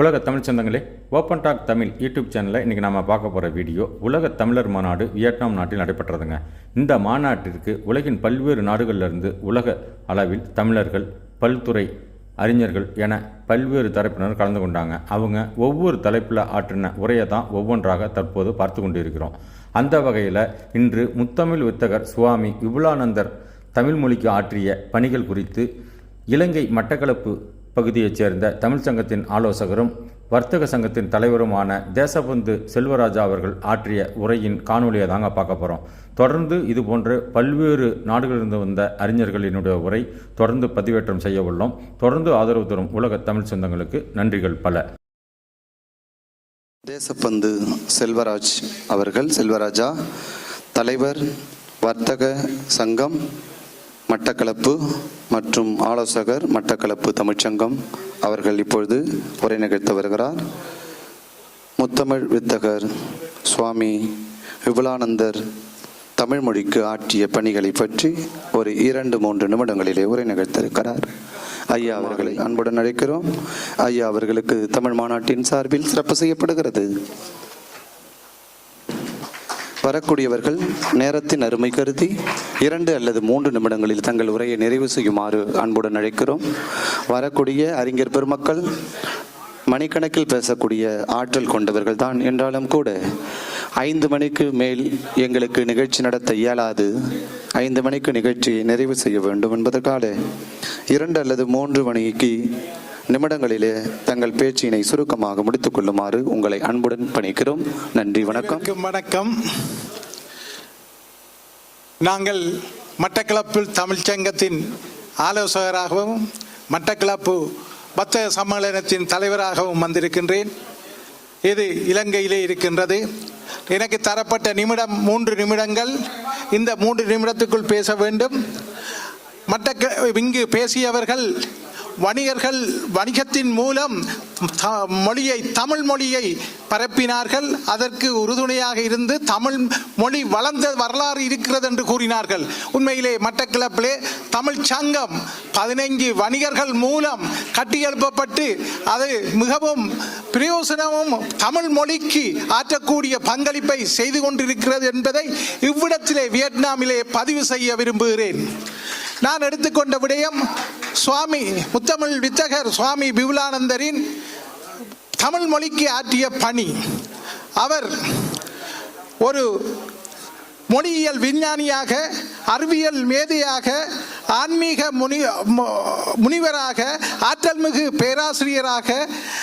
உலக தமிழ் சொந்தங்களே open talk Tamil YouTube சேனலில் இன்றைக்கி நம்ம பார்க்க போகிற வீடியோ உலக தமிழர் மாநாடு வியட்நாம் நாட்டில் நடைபெற்றதுங்க. இந்த மாநாட்டிற்கு உலகின் பல்வேறு நாடுகளிலிருந்து உலக அளவில் தமிழர்கள் பல்துறை அறிஞர்கள் என பல்வேறு தரப்பினர் கலந்து கொண்டாங்க. அவங்க ஒவ்வொரு தலைப்பில் ஆற்றின உரையை தான் ஒவ்வொன்றாக தற்போது பார்த்து கொண்டிருக்கிறோம். அந்த வகையில் இன்று முத்தமிழ் வித்தகர் சுவாமி விபுலானந்தர் தமிழ் மொழிக்கு ஆற்றிய பணிகள் குறித்து இலங்கை மட்டக்களப்பு பகுதியைச் சேர்ந்த தமிழ்ச் சங்கத்தின் ஆலோசகரும் வர்த்தக சங்கத்தின் தலைவருமான தேசபந்து செல்வராஜா அவர்கள் ஆற்றிய உரையின் காணொலியை தாங்க பார்க்க போகிறோம் தொடர்ந்து இதுபோன்று பல்வேறு நாடுகளிலிருந்து வந்த அறிஞர்களினுடைய உரை தொடர்ந்து பதிவேற்றம் செய்ய உள்ளோம். தொடர்ந்து ஆதரவு தரும் உலக தமிழ் சொந்தங்களுக்கு நன்றிகள் பல. தேசப்பந்து செல்வராஜ் அவர்கள் செல்வராஜா தலைவர் வர்த்தக சங்கம் மட்டக்களப்பு மற்றும் ஆலோசகர் மட்டக்களப்பு தமிழ்ச்சங்கம் அவர்கள் இப்பொழுது உரை நிகழ்த்த வருகிறார். முத்தமிழ் வித்தகர் சுவாமி விபுலானந்தர் தமிழ் மொழிக்கு ஆற்றிய பணிகளை பற்றி ஒரு இரண்டு மூன்று நிமிடங்களிலே உரை நிகழ்த்திருக்கிறார். ஐயா அவர்களை அன்புடன் அழைக்கிறோம். ஐயா அவர்களுக்கு தமிழ் மாநாட்டின் சார்பில் சிறப்பு செய்யப்படுகிறது. வரக்கூடியவர்கள் நேரத்தின் அருமை கருதி இரண்டு அல்லது மூன்று நிமிடங்களில் தங்கள் உரையை நிறைவு செய்யுமாறு அன்புடன் அழைக்கிறோம். வரக்கூடிய அறிஞர் பெருமக்கள் மணிக்கணக்கில் பேசக்கூடிய ஆற்றல் கொண்டவர்கள் தான் என்றாலும் கூட ஐந்து மணிக்கு மேல் எங்களுக்கு நிகழ்ச்சி நடத்த இயலாது. ஐந்து மணிக்கு நிகழ்ச்சியை நிறைவு செய்ய வேண்டும் என்பதற்காக இரண்டு அல்லது மூன்று மணிக்கு நிமிடங்களிலே தங்கள் பேச்சினை சுருக்கமாக முடித்துக் கொள்ளுமாறு உங்களை அன்புடன் பணிக்கிறோம். நன்றி வணக்கம். வணக்கம். நாங்கள் மட்டக்களப்பில் தமிழ்ச்சங்கத்தின் ஆலோசகராகவும் மட்டக்களப்பு பத்தக சம்மேளனத்தின் தலைவராகவும் வந்திருக்கின்றேன். இது இலங்கையிலே இருக்கின்றது. எனக்கு தரப்பட்ட நிமிடம் மூன்று நிமிடங்கள். இந்த மூன்று நிமிடத்துக்குள் பேச வேண்டும். மட்டக்க இங்கு பேசியவர்கள் வணிகர்கள் வணிகத்தின் மூலம் த- மொழியை தமிழ் மொழியை பரப்பினார்கள். அதற்கு உறுதுணையாக இருந்து தமிழ் மொழி வளர்ந்த வரலாறு இருக்கிறது என்று கூறினார்கள். உண்மையிலே மட்டக்கிளப்பிலே தமிழ் சங்கம் பதினைஞ்சு வணிகர்கள் மூலம் கட்டியெழுப்பப்பட்டு அது மிகவும் பிரயோசனமும் தமிழ் மொழிக்கு ஆற்றக்கூடிய பங்களிப்பை செய்து கொண்டிருக்கிறது என்பதை இவ்விடத்திலே வியட்நாமிலே பதிவு செய்ய விரும்புகிறேன். நான் எடுத்துக்கொண்ட விடயம் சுவாமி முத்தமிழ் வித்தகர் சுவாமி விபுலானந்தரின் தமிழ் மொழிக்கு ஆற்றிய பணி. அவர் ஒரு மொழியியல் விஞ்ஞானியாக அறிவியல் மேதையாக ஆன்மீக முனி முனிவராக ஆற்றல்மிகு பேராசிரியராக